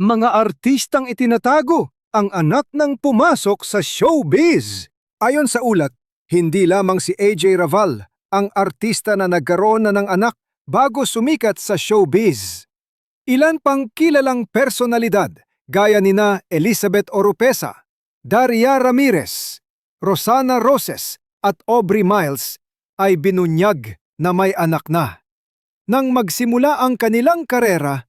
mga artistang itinatago ang anak ng pumasok sa showbiz. Ayon sa ulat, hindi lamang si AJ Raval ang artista na nagkaroon na ng anak bago sumikat sa showbiz. Ilan pang kilalang personalidad gaya nina Elizabeth Oropesa, Daria Ramirez, Rosana Roses at Aubrey Miles ay binunyag na may anak na. Nang magsimula ang kanilang karera,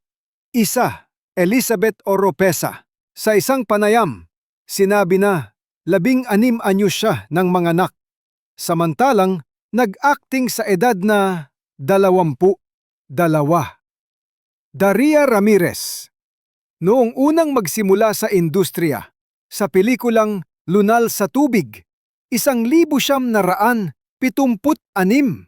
isa, Elizabeth Oropesa, sa isang panayam, sinabi na labing anim anyo siya ng mga anak. Samantalang, nag-acting sa edad na dalawampu, dalawa. Daria Ramirez Noong unang magsimula sa industriya, sa pelikulang Lunal sa Tubig, isang libo siyam na raan, pitumput anim.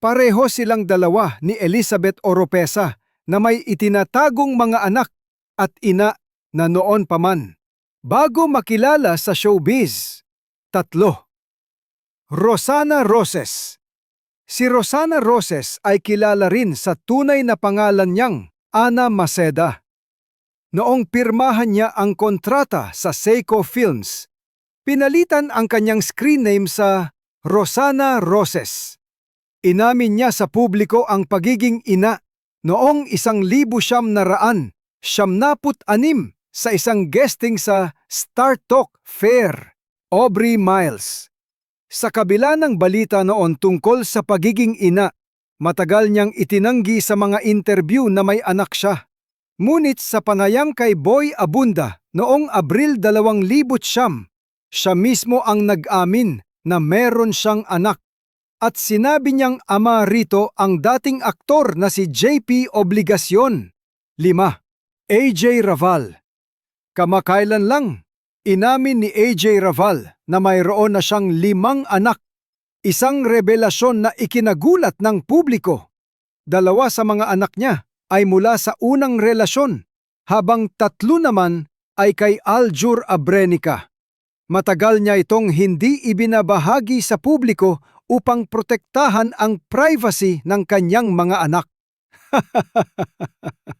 Pareho silang dalawa ni Elizabeth Oropesa na may itinatagong mga anak at ina na noon pa man. Bago makilala sa showbiz. Tatlo. Rosana Roses Si Rosana Roses ay kilala rin sa tunay na pangalan niyang Ana Maceda. Noong pirmahan niya ang kontrata sa Seiko Films, pinalitan ang kanyang screen name sa Rosana Roses. Inamin niya sa publiko ang pagiging ina noong isang libo siyam na raan, siyam naput anim sa isang guesting sa Star Talk Fair, Aubrey Miles. Sa kabila ng balita noon tungkol sa pagiging ina, matagal niyang itinanggi sa mga interview na may anak siya. Ngunit sa panayam kay Boy Abunda noong Abril 2000 siyam, siya mismo ang nag-amin na meron siyang anak. At sinabi niyang ama rito ang dating aktor na si JP Obligacion. 5. AJ Raval Kamakailan lang, inamin ni AJ Raval na mayroon na siyang limang anak. Isang revelasyon na ikinagulat ng publiko. Dalawa sa mga anak niya ay mula sa unang relasyon, habang tatlo naman ay kay Aljur Abrenica. Matagal niya itong hindi ibinabahagi sa publiko upang protektahan ang privacy ng kanyang mga anak.